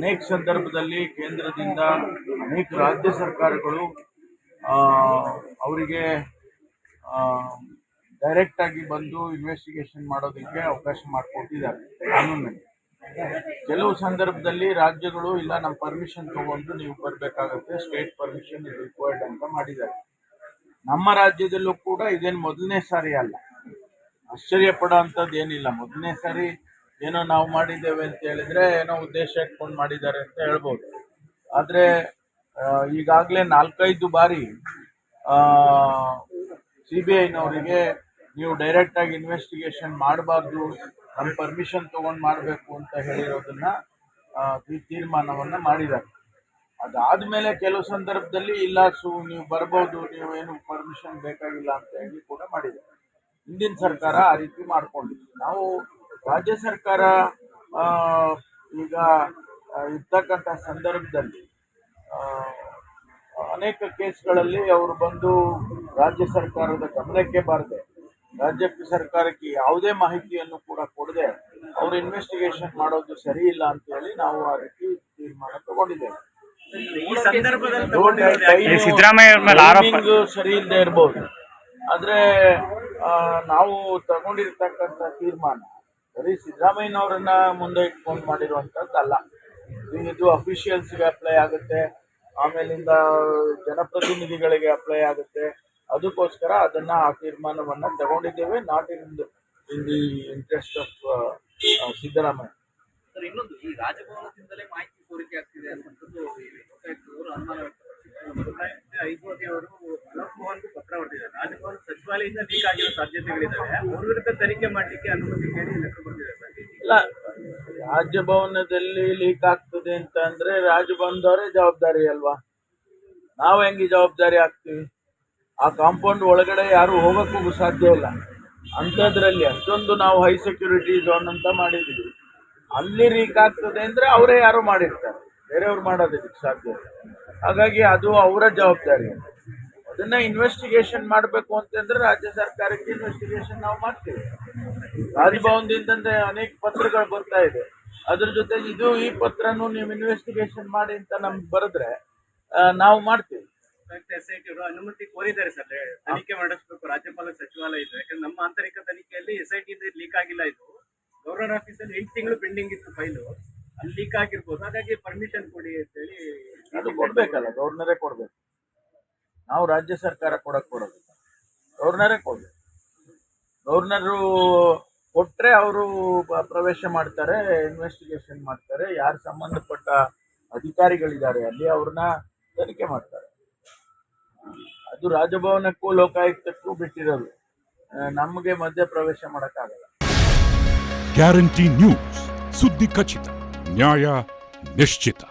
ಅನೇಕ ಸಂದರ್ಭದಲ್ಲಿ ಕೇಂದ್ರದಿಂದ ಅನೇಕ ರಾಜ್ಯ ಸರ್ಕಾರಗಳು ಅವರಿಗೆ ಡೈರೆಕ್ಟ್ ಆಗಿ ಬಂದು ಇನ್ವೆಸ್ಟಿಗೇಷನ್ ಮಾಡೋದಕ್ಕೆ ಅವಕಾಶ ಮಾಡಿಕೊಟ್ಟಿದ್ದಾರೆ ಕಾನೂನಲ್ಲಿ ಕೆಲವು ಸಂದರ್ಭದಲ್ಲಿ ರಾಜ್ಯಗಳು, ಇಲ್ಲ ನಮ್ಮ ಪರ್ಮಿಷನ್ ತಗೊಂಡು ನೀವು ಬರಬೇಕಾಗುತ್ತೆ ಸ್ಟೇಟ್ ಪರ್ಮಿಷನ್ ಇಸ್ ರಿಕ್ವೈರ್ಡ್ ಅಂತ ಮಾಡಿದ್ದಾರೆ. ನಮ್ಮ ರಾಜ್ಯದಲ್ಲೂ ಕೂಡ ಇದೇನು ಮೊದಲನೇ ಸಾರಿ ಅಲ್ಲ. ಆಶ್ಚರ್ಯ ಪಡೋ ಅಂಥದ್ದು ಏನಿಲ್ಲ ಮೊದಲನೇ ಸಾರಿ ಏನೋ ನಾವು ಮಾಡಿದ್ದೇವೆ ಅಂತ ಹೇಳಿದ್ರೆ ಏನೋ ಉದ್ದೇಶ ಇಟ್ಕೊಂಡು ಮಾಡಿದ್ದಾರೆ ಅಂತ ಹೇಳ್ಬೋದು. ಆದರೆ ಈಗಾಗಲೇ ನಾಲ್ಕೈದು ಬಾರಿ ಸಿ ಬಿ ಐನವರಿಗೆ ನೀವು ಡೈರೆಕ್ಟಾಗಿ ಇನ್ವೆಸ್ಟಿಗೇಷನ್ ಮಾಡಬಾರ್ದು ನಮ್ಮ ಪರ್ಮಿಷನ್ ತೊಗೊಂಡು ಮಾಡಬೇಕು ಅಂತ ಹೇಳಿರೋದನ್ನ ಈ ತೀರ್ಮಾನವನ್ನು ಮಾಡಿದ್ದಾರೆ. ಅದಾದ ಮೇಲೆ ಕೆಲವು ಸಂದರ್ಭದಲ್ಲಿ ಇಲ್ಲ ಸು, ನೀವು ಬರ್ಬೋದು, ನೀವು ಏನು ಪರ್ಮಿಷನ್ ಬೇಕಾಗಿಲ್ಲ ಅಂತ ಹೇಳಿ ಕೂಡ ಮಾಡಿದ್ದಾರೆ. ಹಿಂದಿನ ಸರ್ಕಾರ ಆ ರೀತಿ ಮಾಡ್ಕೊಂಡಿತ್ತು ನಾವು ರಾಜ್ಯ ಸರ್ಕಾರ ಆ, ಈಗ ಇರ್ತಕ್ಕಂಥ ಸಂದರ್ಭದಲ್ಲಿ ಆ, ಅನೇಕ ಕೇಸ್ಗಳಲ್ಲಿ ಅವರು ಬಂದು ರಾಜ್ಯ ಸರ್ಕಾರದ ಗಮನಕ್ಕೆ ಬಾರದೆ ರಾಜ್ಯ ಸರ್ಕಾರಕ್ಕೆ ಯಾವುದೇ ಮಾಹಿತಿಯನ್ನು ಕೂಡ ಕೊಡದೆ ಅವರು ಇನ್ವೆಸ್ಟಿಗೇಷನ್ ಮಾಡೋದು ಸರಿ ಇಲ್ಲ ಅಂತ ಹೇಳಿ ನಾವು ಆ ರೀತಿ ತೀರ್ಮಾನ ತಗೊಂಡಿದ್ದೇವೆ. ಸರಿ ಇಲ್ಲದೆ ಇರ್ಬೋದು. ಆದ್ರೆ ನಾವು ತಗೊಂಡಿರ್ತಕ್ಕಂಥ ತೀರ್ಮಾನ ಬರೀ ಸಿದ್ದರಾಮಯ್ಯನವರನ್ನ ಮುಂದೆ ಇಟ್ಕೊಂಡು ಮಾಡಿರುವಂಥದ್ದಲ್ಲ ಇದು ಅಫಿಷಿಯಲ್ಸ್ಗೆ ಅಪ್ಲೈ ಆಗುತ್ತೆ. ಆಮೇಲಿಂದ ಜನಪ್ರತಿನಿಧಿಗಳಿಗೆ ಅಪ್ಲೈ ಆಗುತ್ತೆ. ಅದಕ್ಕೋಸ್ಕರ ಅದನ್ನ ಆ ತೀರ್ಮಾನವನ್ನ ತಗೊಂಡಿದ್ದೇವೆ. Not in in the interest of Siddaramaiah. Sir, ಇನ್ನೊಂದು, ಈ ರಾಜಭವನದಿಂದಲೇ ಮಾಹಿತಿ ಸೋರಿಕೆ ಆಗ್ತಿದೆ ಅನ್ನುವಂಥದ್ದು ಲೀಕ್ ಆಗಿರೋ ಸಾಧ್ಯತೆಗಳಿದ್ದಾವೆ. ಅವ್ರ ವಿರುದ್ಧ ತನಿಖೆ ಮಾಡಲಿಕ್ಕೆ ಅನುಮತಿ ಕೇಳಿ ಇಲ್ಲ ರಾಜಭವನದಲ್ಲಿ ಲೀಕ್ ಆಗ್ತದೆ ಅಂತ ಅಂದ್ರೆ ರಾಜಭವನದವರೇ ಜವಾಬ್ದಾರಿ ಅಲ್ವಾ? ನಾವು ಹೆಂಗೆ ಜವಾಬ್ದಾರಿ ಆಗ್ತೀವಿ ಆ ಕಾಂಪೌಂಡ್ ಒಳಗಡೆ ಯಾರು ಹೋಗಕ್ಕೂ ಸಾಧ್ಯ ಇಲ್ಲ. ಅಂಥದ್ರಲ್ಲಿ ಅಷ್ಟೊಂದು ನಾವು ಹೈ ಸೆಕ್ಯೂರಿಟಿ ಝೋನ್ ಅಂತ ಮಾಡಿದ್ದೀವಿ. ಅಲ್ಲಿ ಲೀಕ್ ಆಗ್ತದೆ ಅಂದ್ರೆ ಅವರೇ ಯಾರು ಮಾಡಿರ್ತಾರೆ. ಬೇರೆಯವ್ರು ಮಾಡೋದಕ್ಕೆ ಸಾಧ್ಯ ಹಾಗಾಗಿ ಅದು ಅವರ ಜವಾಬ್ದಾರಿ ಅದನ್ನ ಇನ್ವೆಸ್ಟಿಗೇಷನ್ ಮಾಡಬೇಕು ಅಂತಂದ್ರೆ ರಾಜ್ಯ ಸರ್ಕಾರಕ್ಕೆ ಇನ್ವೆಸ್ಟಿಗೇಷನ್ ನಾವು ಮಾಡ್ತೀವಿ. ರಾಜಭವನದಿಂದ ಅನೇಕ ಪತ್ರಗಳು ಬರ್ತಾ ಇದೆ. ಅದ್ರ ಜೊತೆಗೆ ಇದು ಈ ಪತ್ರನು ನೀವು ಇನ್ವೆಸ್ಟಿಗೇಷನ್ ಮಾಡಿ ಅಂತ ನಮ್ಗೆ ಬರೆದ್ರೆ ನಾವು ಮಾಡ್ತೀವಿ. ಎಸ್ ಐ ಟಿ ಅನುಮತಿ ಕೋರಿದ್ದಾರೆ ಸರ್. ತನಿಖೆ ಮಾಡಿಸ್ಬೇಕು ರಾಜ್ಯಪಾಲ ಸಚಿವಾಲಯ ಇದೆ. ಯಾಕಂದ್ರೆ ನಮ್ಮ ಆಂತರಿಕ ತನಿಖೆಯಲ್ಲಿ ಎಸ್ ಐ ಟಿ ಲೀಕ್ ಆಗಿಲ್ಲ ಇದು. ಗವರ್ನರ್ ಆಫೀಸಲ್ಲಿ ಎಂಟು ತಿಂಗಳು ಪೆಂಡಿಂಗ್ ಇತ್ತು ಫೈಲು ಅಲ್ಲಿ ಲೀಕ್ ಆಗಿರ್ಬೋದು. ಹಾಗಾಗಿ ಪರ್ಮಿಷನ್ ಕೊಡಿ ಅಂತೇಳಿ ಅದು ಕೊಡ್ಬೇಕಲ್ಲ ಗವರ್ನರೇ ಕೊಡ್ಬೇಕು. ನಾವು ರಾಜ್ಯ ಸರ್ಕಾರ ಕೊಡಕ್ ಕೊಡೋದು ಗವರ್ನರೇ ಕೊಡಬೇಕು ಗವರ್ನರು ಕೊಟ್ರೆ ಅವರು ಪ್ರವೇಶ ಮಾಡ್ತಾರೆ ಇನ್ವೆಸ್ಟಿಗೇಷನ್ ಮಾಡ್ತಾರೆ. ಯಾರು ಸಂಬಂಧಪಟ್ಟ ಅಧಿಕಾರಿಗಳಿದ್ದಾರೆ, ಅಲ್ಲಿ ಅವ್ರನ್ನ ತನಿಖೆ ಮಾಡ್ತಾರೆ. ಅದು ರಾಜಭವನಕ್ಕೂ ಲೋಕಾಯುಕ್ತಕ್ಕೂ ಬಿಟ್ಟಿರೋದು. ನಮಗೆ ಮಧ್ಯ ಪ್ರವೇಶ ಮಾಡೋಕ್ಕಾಗಲ್ಲ. Guarantee news. ಸುದ್ದಿ ಖಚಿತ. ನ್ಯಾಯ ನಿಶ್ಚಿತ.